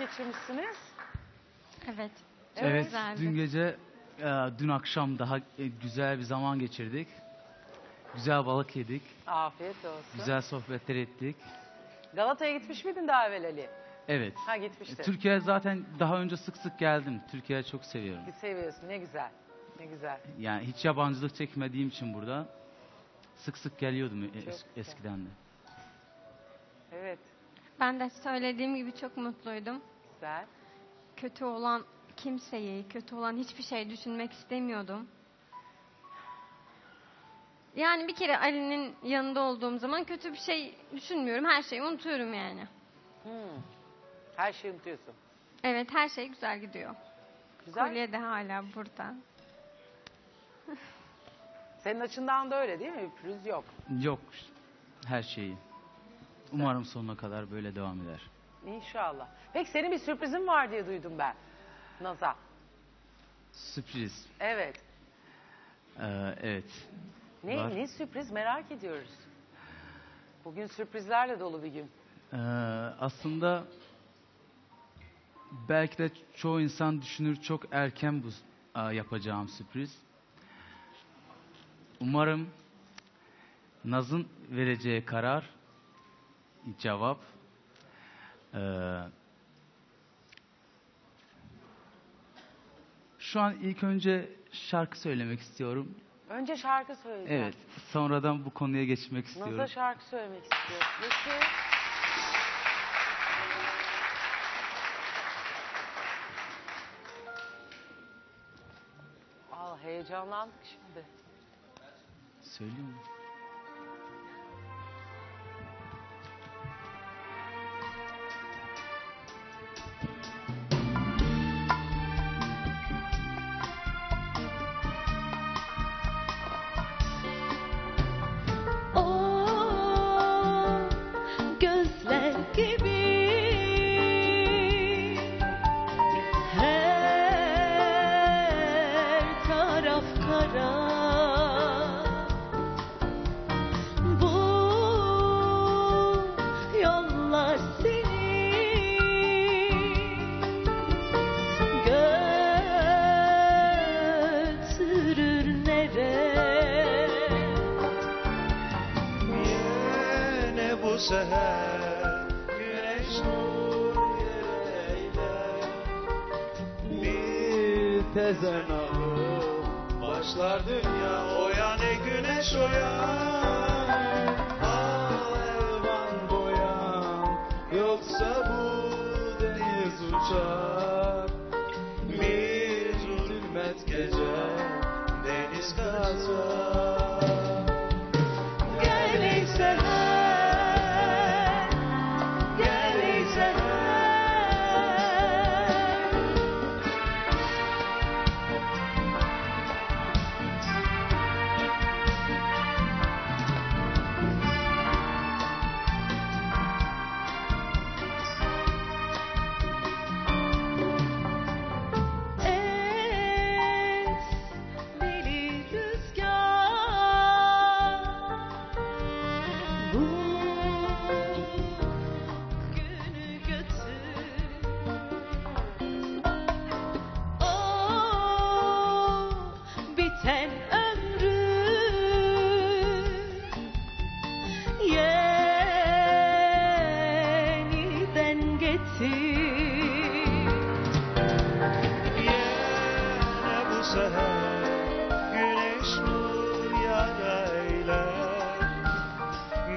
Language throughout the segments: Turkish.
geçirmişsiniz. Evet. Çok Evet, güzeldi. dün gece, e, dün akşam daha e, güzel bir zaman geçirdik. Güzel balık yedik, Afiyet olsun. güzel sohbetler ettik. Galata'ya gitmiş miydin daha evvel Ali? Evet. Ha gitmiştin. Türkiye zaten daha önce sık sık geldim. Türkiye'yi çok seviyorum. Bir seviyorsun ne güzel. Ne güzel. Yani hiç yabancılık çekmediğim için burada sık sık geliyordum es- güzel. eskiden de. Evet Ben de söylediğim gibi çok mutluydum. Güzel. Kötü olan kimseyi, kötü olan hiçbir şey düşünmek istemiyordum. Yani bir kere Ali'nin yanında olduğum zaman kötü bir şey düşünmüyorum. Her şeyi unutuyorum yani. Hmm. Her şeyi unutuyorsun. Evet her şey güzel gidiyor. Güzel. Kolye de hala burada. Senin açından da öyle değil mi? Bir pürüz yok. Yok her şeyi. Umarım sonuna kadar böyle devam eder. İnşallah. Peki senin bir sürprizin var diye duydum ben. Naz'a. Sürpriz. Evet. Ee, evet. Ne, Var. ne sürpriz merak ediyoruz. Bugün sürprizlerle dolu bir gün. Ee, aslında belki de çoğu insan düşünür çok erken bu yapacağım sürpriz. Umarım Naz'ın vereceği karar, cevap şu an ilk önce şarkı söylemek istiyorum. Önce şarkı söyleyeceğim. Evet, sonradan bu konuya geçmek istiyorum. Naz'a şarkı söylemek istiyor. Peki. Al heyecanlandık şimdi. Söylüyor mu? Seher güneş nur eyler Bir tezen başlar dünya. Oya ne güneş oya Al elvan boyan. Yoksa bu deniz uçar. Bir zulmet gece deniz kaçar güneş nur yarayla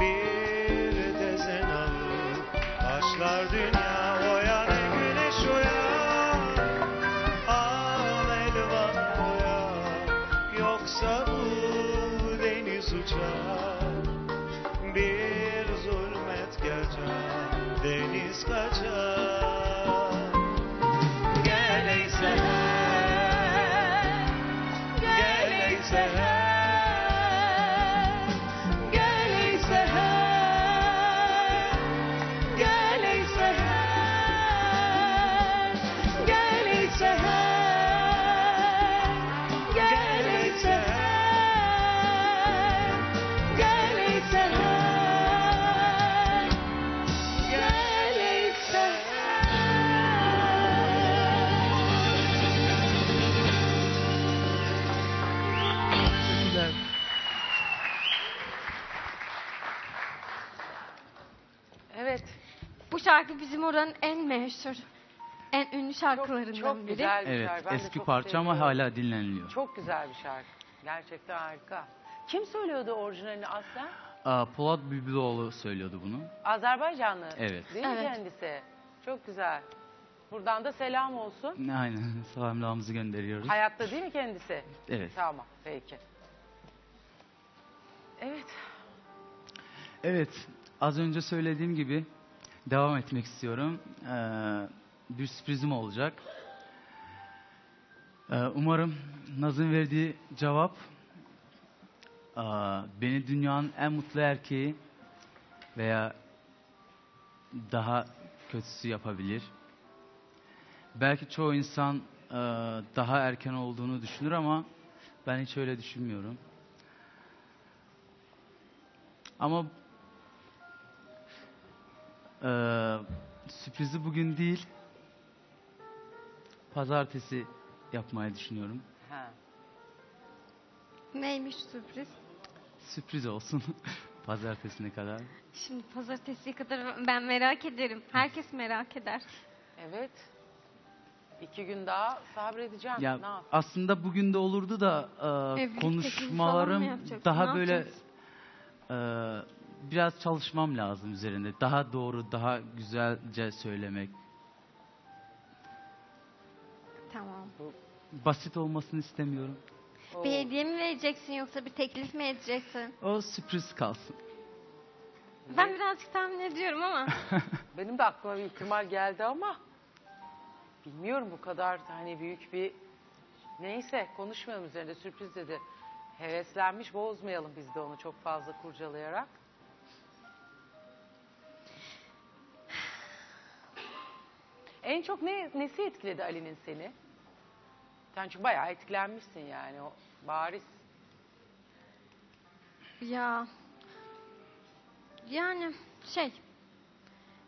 Bir alıp başlar dünya oya ne güneş oya Al elvan boya yoksa bu deniz uçar. Bir zulmet gece deniz kaçar şarkı bizim oranın en meşhur, en ünlü Çok, şarkılarından çok biri. güzel bir Evet, şarkı. Ben de eski çok parça ama seviyorum. hala dinleniliyor. Çok güzel bir şarkı. Gerçekten harika. Kim söylüyordu orijinalini aslen? Aa, Polat Bülbüloğlu söylüyordu bunu. Azerbaycanlı. Evet. Değil mi Evet. kendisi? Çok güzel. Buradan da selam olsun. Aynen, selamlarımızı gönderiyoruz. Hayatta değil mi kendisi? Evet. Tamam, peki. Evet. Evet, az önce söylediğim gibi devam etmek istiyorum. Ee, bir sürprizim olacak. Ee, umarım Naz'ın verdiği cevap aa, beni dünyanın en mutlu erkeği veya daha kötüsü yapabilir. Belki çoğu insan aa, daha erken olduğunu düşünür ama ben hiç öyle düşünmüyorum. Ama ee, sürprizi bugün değil, pazartesi yapmayı düşünüyorum. Ha. Neymiş sürpriz? Sürpriz olsun pazartesine kadar. Şimdi pazartesiye kadar ben merak ederim. Herkes merak eder. Evet. İki gün daha sabredeceğim. Ya ne yap? aslında bugün de olurdu da e, Evlilik teklifi falan mı konuşmalarım yapacaksın? daha Ne böyle e, biraz çalışmam lazım üzerinde. Daha doğru, daha güzelce söylemek. Tamam. Basit olmasını istemiyorum. Bir hediye mi vereceksin yoksa bir teklif mi edeceksin? O sürpriz kalsın. Ben birazcık tahmin ediyorum ama. Benim de aklıma bir ihtimal geldi ama bilmiyorum bu kadar hani büyük bir neyse konuşmayalım üzerinde sürpriz dedi. Heveslenmiş bozmayalım biz de onu çok fazla kurcalayarak. En çok ne, nesi etkiledi Ali'nin seni? Sen çünkü bayağı etkilenmişsin yani o bariz. ya yani şey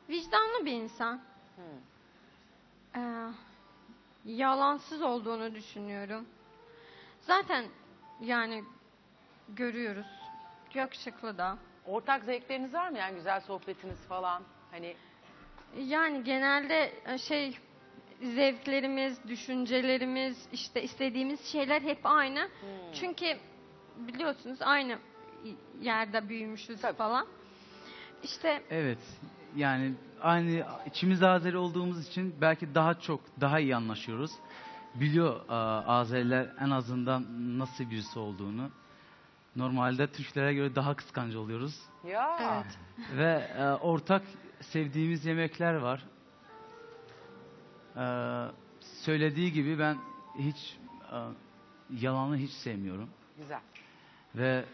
vicdanlı bir insan. Hmm. Ee, yalansız olduğunu düşünüyorum. Zaten yani görüyoruz. Yakışıklı da. Ortak zevkleriniz var mı yani güzel sohbetiniz falan? Hani Yani genelde e, şey zevklerimiz, düşüncelerimiz, işte istediğimiz şeyler hep aynı. hmm. Çünkü biliyorsunuz aynı yerde büyümüşüz Tabii. falan. İşte Evet. Yani aynı içimiz Azeri olduğumuz için belki daha çok daha iyi anlaşıyoruz. Biliyor e, Azeriler en azından nasıl birisi olduğunu. Normalde Türklere göre daha kıskancı oluyoruz. ya evet. Ve e, ortak sevdiğimiz yemekler var. E, söylediği gibi ben hiç e, yalanı hiç sevmiyorum. güzel. Ve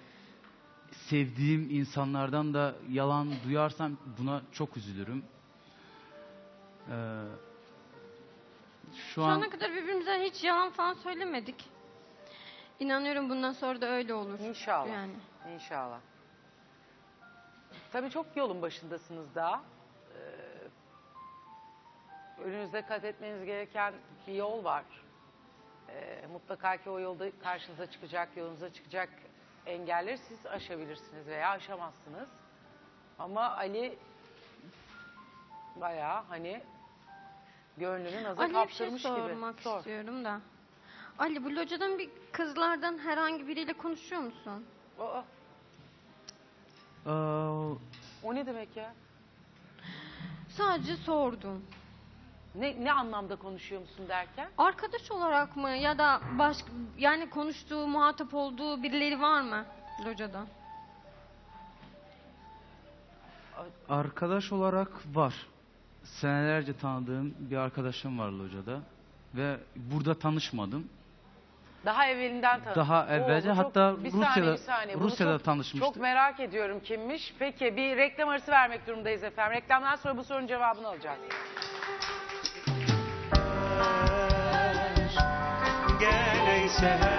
sevdiğim insanlardan da yalan duyarsam buna çok üzülürüm. Ee, şu Şu an ana kadar birbirimize hiç yalan falan söylemedik. İnanıyorum bundan sonra da öyle olur. İnşallah. Yani. İnşallah. Tabii çok yolun başındasınız daha. Önünüzde kat etmeniz gereken bir yol var. Ee, mutlaka ki o yolda karşınıza çıkacak, yolunuza çıkacak engelleri siz aşabilirsiniz veya aşamazsınız. Ama Ali bayağı hani gönlünü naza Ali'ye bir şey kaptırmış gibi. sormak Sor. istiyorum da. Ali bu locadan bir kızlardan herhangi biriyle konuşuyor musun? Aa, Ee, o ne demek ya? Sadece sordum. Ne, ne anlamda konuşuyor musun derken? Arkadaş olarak mı ya da başka yani konuştuğu, muhatap olduğu birileri var mı locada? arkadaş olarak var. Senelerce tanıdığım bir arkadaşım var locada. Ve burada tanışmadım. Daha evvelinden tanı. Daha evvelce, çok- hatta bir Rusya'da- saniye, bir saniye. Bunu Rusya'da çok, tanışmıştık. Çok merak ediyorum kimmiş. Peki bir reklam arası vermek durumundayız efendim. Reklamdan sonra bu sorunun cevabını alacağız. Gel ey seher